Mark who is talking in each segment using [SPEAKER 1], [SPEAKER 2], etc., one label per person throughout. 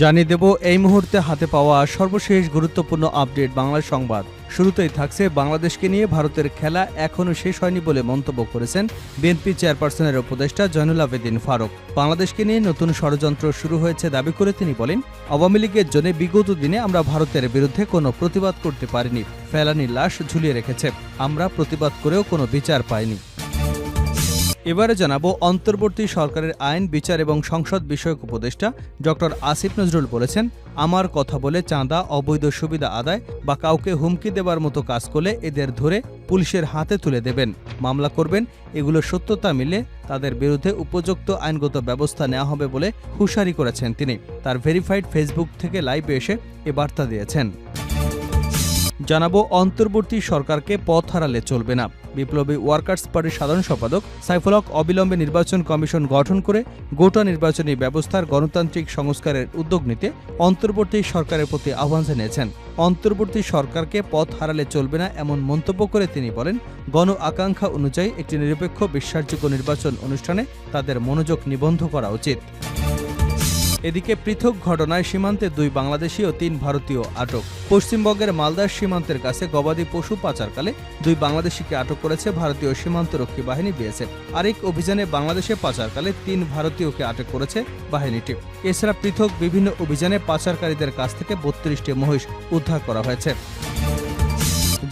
[SPEAKER 1] জানিয়ে দেব, এই মুহূর্তে হাতে পাওয়া সর্বশেষ গুরুত্বপূর্ণ আপডেট বাংলা সংবাদ। শুরুতেই থাকছে বাংলাদেশকে নিয়ে ভারতের খেলা এখনও শেষ হয়নি বলে মন্তব্য করেছেন বিএনপি চেয়ারপারসনের উপদেষ্টা জয়নুল আবেদিন ফারুক। বাংলাদেশকে নিয়ে নতুন ষড়যন্ত্র শুরু হয়েছে দাবি করে তিনি বলেন, আওয়ামী লীগের জন্য বিগত দিনে আমরা ভারতের বিরুদ্ধে কোনো প্রতিবাদ করতে পারিনি। ফেলানি লাশ ঝুলিয়ে রেখেছে। আমরা প্রতিবাদ করেও কোনো বিচার পাইনি। এবারে জানাব অন্তর্বর্তী সরকারের আইন, বিচার এবং সংসদ বিষয়ক উপদেষ্টা ডক্টর আসিফ নজরুল বলেছেন, আমার কথা বলে চাঁদা, অবৈধ সুবিধা আদায় বা কাউকে হুমকি দেবার মতো কাজ করলে এদের ধরে পুলিশের হাতে তুলে দেবেন। মামলা করবেন, এগুলো সত্যতা মিলে তাদের বিরুদ্ধে উপযুক্ত আইনগত ব্যবস্থা নেওয়া হবে বলে হুঁশিয়ারি করেছেন তিনি। তার ভেরিফাইড ফেসবুক থেকে লাইভে এসে এ বার্তা দিয়েছেন। জানাব, অন্তর্বর্তী সরকারকে পথ হারালে চলবে না। বিপ্লবী ওয়ার্কার্স পার্টির সাধারণ সম্পাদক সাইফুল হক অবিলম্বে নির্বাচন কমিশন গঠন করে গোটা নির্বাচনী ব্যবস্থার গণতান্ত্রিক সংস্কারের উদ্যোগ নিতে অন্তর্বর্তী সরকারের প্রতি আহ্বান জানিয়েছেন। অন্তর্বর্তী সরকারকে পথ হারালে চলবে না এমন মন্তব্য করে তিনি বলেন, গণ আকাঙ্ক্ষা অনুযায়ী একটি নিরপেক্ষ, বিশ্বাসযোগ্য নির্বাচন অনুষ্ঠানে তাদের মনোযোগ নিবন্ধ করা উচিত। এদিকে পৃথক ঘটনায় সীমান্তে দুই বাংলাদেশি ও তিন ভারতীয় আটক। পশ্চিমবঙ্গের মালদার সীমান্তের কাছে গবাদি পশু পাচারকালে দুই বাংলাদেশিকে আটক করেছে ভারতীয় সীমান্তরক্ষী বাহিনী বিএসএফ। আরেক অভিযানে বাংলাদেশে পাচারকালে তিন ভারতীয়কে আটক করেছে বাহিনীটি। এছাড়া পৃথক বিভিন্ন অভিযানে পাচারকারীদের কাছ থেকে বত্রিশটি মহিষ উদ্ধার করা হয়েছে।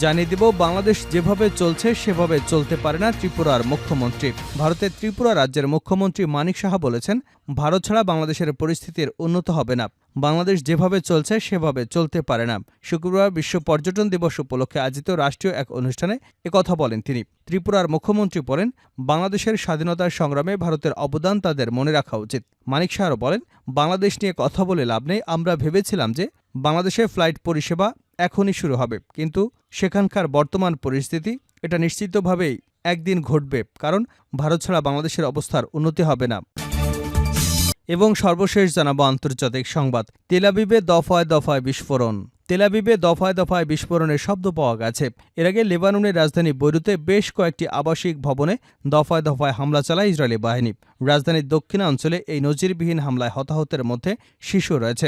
[SPEAKER 1] জানিয়ে দিব, বাংলাদেশ যেভাবে চলছে, সেভাবে চলতে পারে না ত্রিপুরার মুখ্যমন্ত্রী। ভারতের ত্রিপুরা রাজ্যের মুখ্যমন্ত্রী মানিক সাহা বলেছেন, ভারত ছাড়া বাংলাদেশের পরিস্থিতির উন্নত হবে না। বাংলাদেশ যেভাবে চলছে, সেভাবে চলতে পারে না। শুক্রবার বিশ্ব পর্যটন দিবস উপলক্ষে আয়োজিত রাষ্ট্রীয় এক অনুষ্ঠানে একথা বলেন তিনি। ত্রিপুরার মুখ্যমন্ত্রী বলেন, বাংলাদেশের স্বাধীনতার সংগ্রামে ভারতের অবদান তাদের মনে রাখা উচিত। মানিক সাহারও বলেন, বাংলাদেশ নিয়ে কথা বলে লাভ নেই। আমরা ভেবেছিলাম যে, বাংলাদেশে ফ্লাইট পরিষেবা এখনই শুরু হবে। কিন্তু সেখানকার বর্তমান পরিস্থিতি এটা নিশ্চিতভাবেই একদিন ঘটবে, কারণ ভারত ছাড়া বাংলাদেশের অবস্থার উন্নতি হবে না। এবং সর্বশেষ জানাব আন্তর্জাতিক সংবাদ। তেলাবিবে দফায় দফায় বিস্ফোরণ। তেলাবিবে দফায় দফায় বিস্ফোরণের শব্দ পাওয়া গেছে। এর আগে লেবাননের রাজধানী বৈরুতে বেশ কয়েকটি আবাসিক ভবনে দফায় দফায় হামলা চালায় ইসরায়েলি বাহিনী। রাজধানীর দক্ষিণাঞ্চলে এই নজিরবিহীন হামলায় হতাহতের মধ্যে শিশু রয়েছে।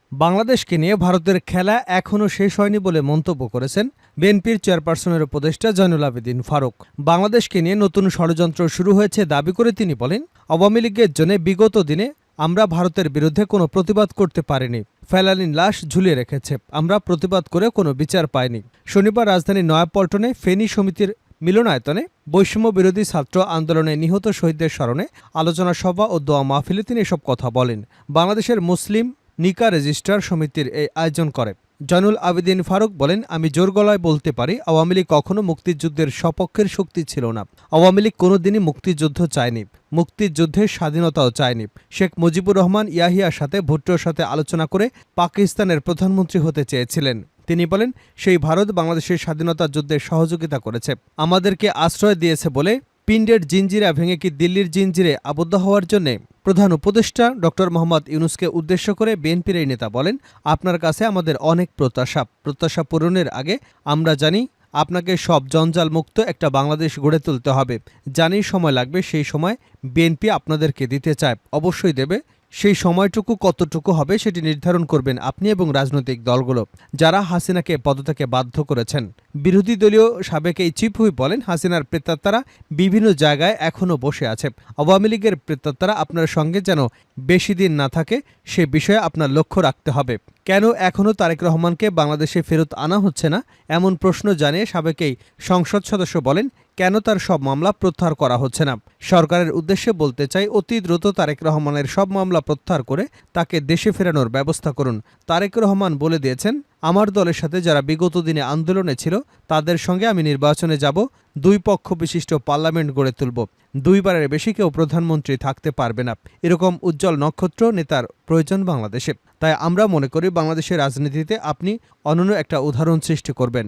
[SPEAKER 1] বাংলাদেশকে নিয়ে ভারতের খেলা এখনও শেষ হয়নি বলে মন্তব্য করেছেন বিএনপির চেয়ারপারসনের উপদেষ্টা জয়নুল আবেদিন ফারুক। বাংলাদেশকে নিয়ে নতুন ষড়যন্ত্র শুরু হয়েছে দাবি করে তিনি বলেন, আওয়ামী লীগের জন্য বিগত দিনে আমরা ভারতের বিরুদ্ধে কোনো প্রতিবাদ করতে পারিনি। ফেলালিন লাশ ঝুলিয়ে রেখেছে। আমরা প্রতিবাদ করে কোনো বিচার পাইনি। শনিবার রাজধানীর নয়াপল্টনে ফেনী সমিতির মিলনায়তনে বৈষম্য বিরোধী ছাত্র আন্দোলনে নিহত শহীদদের স্মরণে আলোচনা সভা ও দোয়া মাহফিলে তিনি এসব কথা বলেন। বাংলাদেশের মুসলিম নিকা রেজিস্ট্রার সমিতির এই আয়োজন করে। জয়নুল আবেদিন ফারুক বলেন, আমি জোর গলায় বলতে পারি, আওয়ামী লীগ কখনো মুক্তিযুদ্ধের সপক্ষের শক্তি ছিল না। আওয়ামী লীগ কোনোদিনই মুক্তিযুদ্ধ চায়নি। মুক্তিযুদ্ধের স্বাধীনতাও চায়নি। শেখ মুজিবুর রহমান ইয়াহিয়ার সাথে ভুট্টোর সাথে আলোচনা করে পাকিস্তানের প্রধানমন্ত্রী হতে চেয়েছিলেন। তিনি বলেন, সেই ভারত বাংলাদেশের স্বাধীনতা যুদ্ধে সহযোগিতা করেছে। আমাদেরকে আশ্রয় দিয়েছে বলে পিণ্ডের জিঞ্জিরা ভেঙে কি দিল্লির জিঞ্জিরে আবদ্ধ হওয়ার জন্য প্রধান উপদেষ্টা ডক্টর মোহাম্মদ ইউনুসকে উদ্দেশ্য করে বিএনপির এই নেতা বলেন, আপনার কাছে আমাদের অনেক প্রত্যাশা। প্রত্যাশা পূরণের আগে আমরা জানি আপনাকে সব জঞ্জাল মুক্ত একটা বাংলাদেশ গড়ে তুলতে হবে। জানি সময় লাগবে, সেই সময় বিএনপি আপনাদেরকে দিতে চায়। অবশ্যই দেবে সেই সময়টুকু কতটুকু হবে সেটি নির্ধারণ করবেন আপনি এবং রাজনৈতিক দলগুলো। যারা হাসিনাকে, পদত্যাগে বাধ্য করেছেন। বিরোধী দলীয় সাবেক এই চিফ হুইপ বলেন, হাসিনার প্রেতাত্মারা বিভিন্ন জায়গায় এখনও বসে আছে। আওয়ামী লীগের প্রেতাত্মারা আপনার সঙ্গে যেন বেশি দিন না থাকে, সে বিষয়ে আপনার লক্ষ্য রাখতে হবে। কেন এখনও তারেক রহমানকে বাংলাদেশে ফেরত আনা হচ্ছে না? এমন প্রশ্ন জানিয়ে সাবেক এই সংসদ সদস্য বলেন কেন তার সব মামলা প্রত্যাহার করা হচ্ছে না? সরকারের উদ্দেশ্যে বলতে চাই, অতি দ্রুত তারেক রহমানের সব মামলা প্রত্যাহার করে তাকে দেশে ফেরানোর ব্যবস্থা করুন। তারেক রহমান বলে দিয়েছেন, আমার দলের সাথে যারা বিগত দিনে আন্দোলনে ছিল, তাদের সঙ্গে আমি নির্বাচনে যাব, দুই পক্ষ বিশিষ্ট পার্লামেন্ট গড়ে তুলব। দুইবারের বেশি কেউ প্রধানমন্ত্রী থাকতে পারবে না। এরকম উজ্জ্বল নক্ষত্র নেতার প্রয়োজন বাংলাদেশে। তাই আমরা মনে করি, বাংলাদেশের রাজনীতিতে আপনি অনন্য একটা উদাহরণ সৃষ্টি করবেন।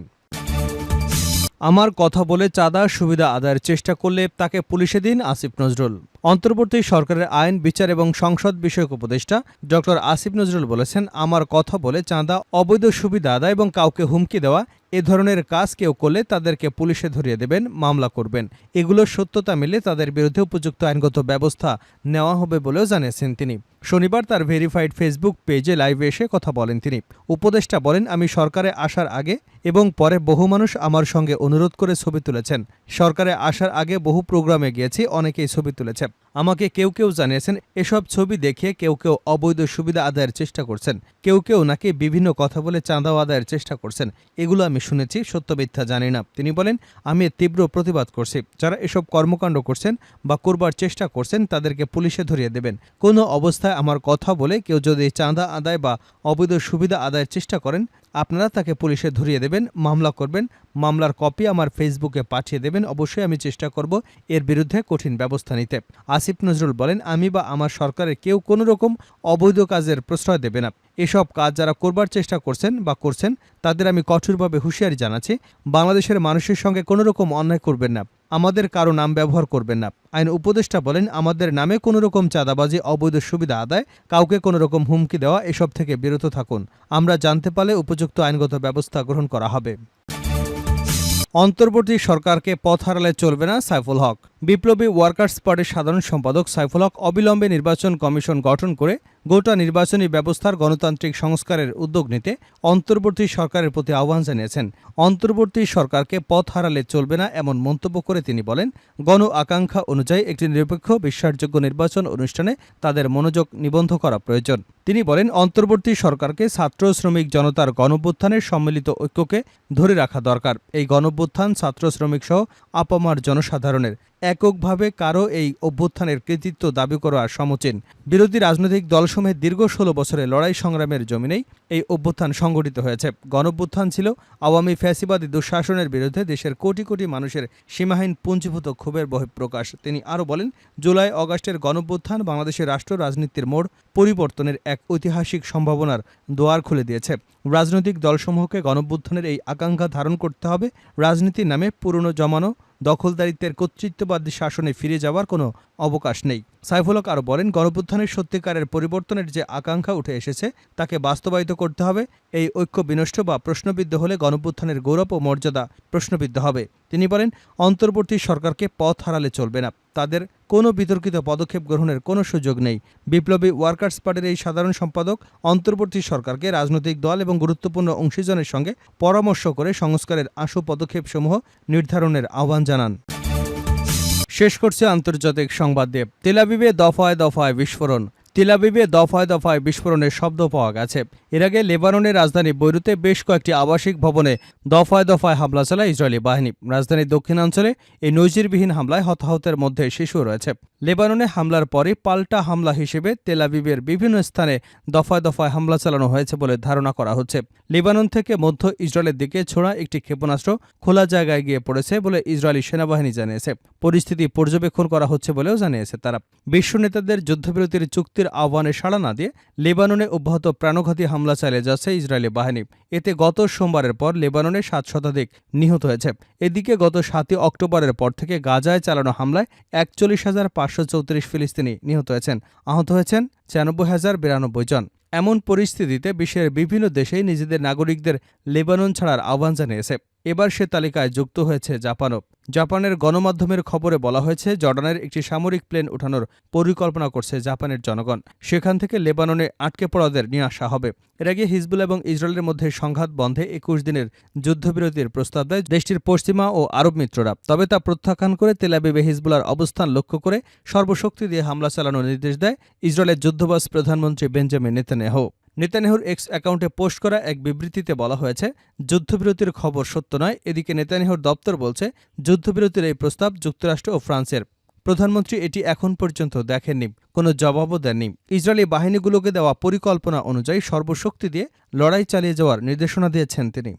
[SPEAKER 1] আমার কথা বলে চাঁদা সুবিধা আদায়ের চেষ্টা করলে তাকে পুলিশে দিন আসিফ নজরুল। অন্তর্বর্তী সরকারের আইন, বিচার এবং সংসদ বিষয়ক উপদেষ্টা ডক্টর আসিফ নজরুল বলেছেন, আমার কথা বলে চাঁদা, অবৈধ সুবিধা আদায় এবং কাউকে হুমকি দেওয়া, এ ধরনের কাজ কেউ করলে তাদেরকে পুলিশে ধরিয়ে দেবেন, মামলা করবেন। এগুলোর সত্যতা মিলে তাদের বিরুদ্ধে উপযুক্ত আইনগত ব্যবস্থা নেওয়া হবে বলেও জানিয়েছেন তিনি। শনিবার তার ভেরিফাইড ফেসবুক পেজে লাইভে এসে কথা বলেন তিনি। উপদেষ্টা বলেন, আমি সরকারে আসার আগে এবং পরে বহু মানুষ আমার সঙ্গে অনুরোধ করে ছবি তুলেছেন। সরকারে আসার আগে বহু প্রোগ্রামে গিয়েছি, অনেকেই ছবি তুলেছে আমাকে কেউ কেউ জানিয়েছেন, এসব ছবি দেখে কেউ কেউ অবৈধ সুবিধা আদায়ের চেষ্টা করছেন। কেউ কেউ নাকি বিভিন্ন কথা বলে চাঁদাও আদায়ের চেষ্টা করছেন। এগুলো আমি শুনেছি, সত্য মিথ্যা জানি না। তিনি বলেন, আমি তীব্র প্রতিবাদ করছি। যারা এসব কর্মকাণ্ড করছেন বা করবার চেষ্টা করছেন, তাদেরকে পুলিশে ধরিয়ে দেবেন। কোনো অবস্থায় আমার কথা বলে কেউ যদি চাঁদা আদায় বা অবৈধ সুবিধা আদায়ের চেষ্টা করেন আপনারা তাকে পুলিশে ধরিয়ে দেবেন, মামলা করবেন, মামলার কপি আমার ফেসবুকে পাঠিয়ে দেবেন, অবশ্যই আমি চেষ্টা করব এর বিরুদ্ধে কঠিন ব্যবস্থা নিতে। আসিফ নজরুল বলেন, আমি বা আমার সরকারের কেউ কোনো রকম অবৈধ কাজের প্রশ্রয় দেবে না। এসব কাজ যারা করবার চেষ্টা করছেন বা করছেন, তাদের আমি কঠোরভাবে হুঁশিয়ারি জানাচ্ছি। বাংলাদেশের মানুষের সঙ্গে কোনো রকম অন্যায় করবেন না। আমাদের কারও নাম ব্যবহার করবেন না। আইন উপদেষ্টা বলেন, আমাদের নামে কোনো রকম চাঁদাবাজি, অবৈধ সুবিধা আদায়, কাউকে কোনো রকম হুমকি দেওয়া, এসব থেকে বিরত থাকুন। আমরা জানতে পারলে উপযুক্ত আইনগত ব্যবস্থা গ্রহণ করা হবে। অন্তর্বর্তী সরকারকে পথ হারালে চলবে না সাইফুল হক। বিপ্লবী ওয়ার্কার্স পার্টির সাধারণ সম্পাদক সাইফুল হক অবিলম্বে নির্বাচন কমিশন গঠন করে গোটা নির্বাচনী ব্যবস্থার গণতান্ত্রিক সংস্কারের উদ্যোগ নিতে অন্তর্বর্তী সরকারের প্রতি আহ্বান জানিয়েছেন। অন্তর্বর্তী সরকারকে পথ হারালে চলবে না এমন মন্তব্য করে তিনি বলেন, গণ আকাঙ্ক্ষা অনুযায়ী একটি নিরপেক্ষ, বিশ্বাসযোগ্য নির্বাচন অনুষ্ঠানে তাদের মনোযোগ নিবন্ধ করা প্রয়োজন। তিনি বলেন, অন্তর্বর্তী সরকারকে ছাত্র শ্রমিক জনতার গণভ্যুত্থানের সম্মিলিত ঐক্যকে ধরে রাখা দরকার। এই গণভ্যুত্থান ছাত্র শ্রমিক সহ আপামার জনসাধারণের এককভাবে কারও এই অভ্যুত্থানের কৃতিত্ব দাবি করা সমচীন। বিরোধী রাজনৈতিক দলসমূহের দীর্ঘ ষোলো বছরের লড়াই সংগ্রামের জমিনেই এই অভ্যুত্থান সংগঠিত হয়েছে। গণভ্যুত্থান ছিল আওয়ামী ফ্যাসিবাদী দুঃশাসনের বিরুদ্ধে দেশের কোটি কোটি মানুষের সীমাহীন পুঞ্জীভূত ক্ষোভের বহিঃপ্রকাশ। তিনি আরও বলেন জুলাই অগাস্টের গণভ্যুত্থান বাংলাদেশের রাষ্ট্র রাজনীতির মোড় পরিবর্তনের এক ঐতিহাসিক সম্ভাবনার দোয়ার খুলে দিয়েছে। রাজনৈতিক দলসমূহকে গণভ্যুত্থানের এই আকাঙ্ক্ষা ধারণ করতে হবে। রাজনীতির নামে পুরনো জমানো, দখলদারিত্বের কর্তৃত্ববাদী শাসনে ফিরে যাওয়ার কোনো অবকাশ নেই। সাইফুলক আরও বলেন গণপুত্থানের সত্যিকারের পরিবর্তনের যে আকাঙ্ক্ষা উঠে এসেছে, তাকে বাস্তবায়িত করতে হবে। এই ঐক্য বিনষ্ট বা প্রশ্নবিদ্ধ হলে গণপুত্থানের গৌরব ও মর্যাদা প্রশ্নবিদ্ধ হবে। তিনি বলেন, অন্তর্বর্তী সরকারকে পথ হারালে চলবে না। তাদের কোনো বিতর্কিত পদক্ষেপ গ্রহণের কোনো সুযোগ নেই। বিপ্লবী ওয়ার্কার্স পার্টির এই সাধারণ সম্পাদক অন্তর্বর্তী সরকারকে রাজনৈতিক দল এবং গুরুত্বপূর্ণ অংশীজনের সঙ্গে পরামর্শ করে সংস্কারের আশু পদক্ষেপসমূহ নির্ধারণের আহ্বান জানান। শেষ করছে আন্তর্জাতিক সংবাদ দিয়ে তেলাবিবে দফায় দফায় বিস্ফোরণ। তেলাবিবে দফায় দফায় বিস্ফোরণের শব্দ পাওয়া গেছে। এর আগে লেবাননের রাজধানী বৈরুতে বেশ কয়েকটি আবাসিক ভবনে দফায় দফায় হামলা চালায় ইসরায়েলি বাহিনী। রাজধানীর দক্ষিণাঞ্চলে এই নজিরবিহীন হামলায় হতাহতের মধ্যে শিশু রয়েছে। লেবাননে হামলার পরে পাল্টা হামলা হিসেবে তেলাবিবের বিভিন্ন স্থানে দফায় দফায় হামলা চালানো হয়েছে বলে ধারণা করা হচ্ছে। লেবানন থেকে মধ্য ইসরায়েলের দিকে ছোড়া একটি ক্ষেপণাস্ত্র খোলা জায়গায় গিয়ে পড়েছে বলে ইসরায়েলি সেনাবাহিনী জানিয়েছে। পরিস্থিতি পর্যবেক্ষণ করা হচ্ছে বলেও জানিয়েছে তারা। বিশ্ব নেতাদের যুদ্ধবিরতির চুক্তির আহ্বানে সাড়া না দিয়ে লেবাননে অব্যাহত প্রাণঘাতী হামলা চালিয়ে যাচ্ছে ইসরায়েলি বাহিনী। এতে গত সোমবারের পর লেবাননে সাত শতাধিক নিহত হয়েছে। এদিকে গত সাতই অক্টোবরের পর থেকে গাজায় চালানো হামলায় একচল্লিশ হাজার পাঁচশো চৌত্রিশ ফিলিস্তিনি নিহত হয়েছেন। আহত হয়েছেন ছিয়ানব্বই হাজার বিরানব্বই জন। এমন পরিস্থিতিতে বিশ্বের বিভিন্ন দেশেই নিজেদের নাগরিকদের লেবানন ছাড়ার আহ্বান জানিয়েছে। এবার সে তালিকায় যুক্ত হয়েছে জাপানও। জাপানের গণমাধ্যমের খবরে বলা হয়েছে, জর্ডানের একটি সামরিক প্লেন ওঠানোর পরিকল্পনা করছে জাপানের জনগণ। সেখান থেকে লেবাননে আটকে পড়াদের নিয়ে আসা হবে। এর আগে হিজবুল এবং ইসরায়েলের মধ্যে সংঘাত বন্ধে একুশ দিনের যুদ্ধবিরতির প্রস্তাব দেয় দেশটির পশ্চিমা ও আরব মিত্ররা। তবে তা প্রত্যাখ্যান করে তেলাবিবে হিজবুলার অবস্থান লক্ষ্য করে সর্বশক্তি দিয়ে হামলা চালানোর নির্দেশ দেয় ইসরায়েলের যুদ্ধবাস প্রধানমন্ত্রী বেঞ্জামিন নেতানিয়াহু। নেতানিয়াহুর এক্স অ্যাকাউন্টে পোস্ট করা এক বিবৃতিতে বলা হয়েছে, যুদ্ধবিরতির খবর সত্য নয়। এদিকে নেতানিয়াহুর দপ্তর বলছে, যুদ্ধবিরতির এই প্রস্তাব যুক্তরাষ্ট্র ও ফ্রান্সের। প্রধানমন্ত্রী এটি এখন পর্যন্ত দেখেননি, কোনো জবাবও দেননি। ইসরায়েলি বাহিনীগুলোকে দেওয়া পরিকল্পনা অনুযায়ী সর্বশক্তি দিয়ে লড়াই চালিয়ে যাওয়ার নির্দেশনা দিয়েছেন তিনি।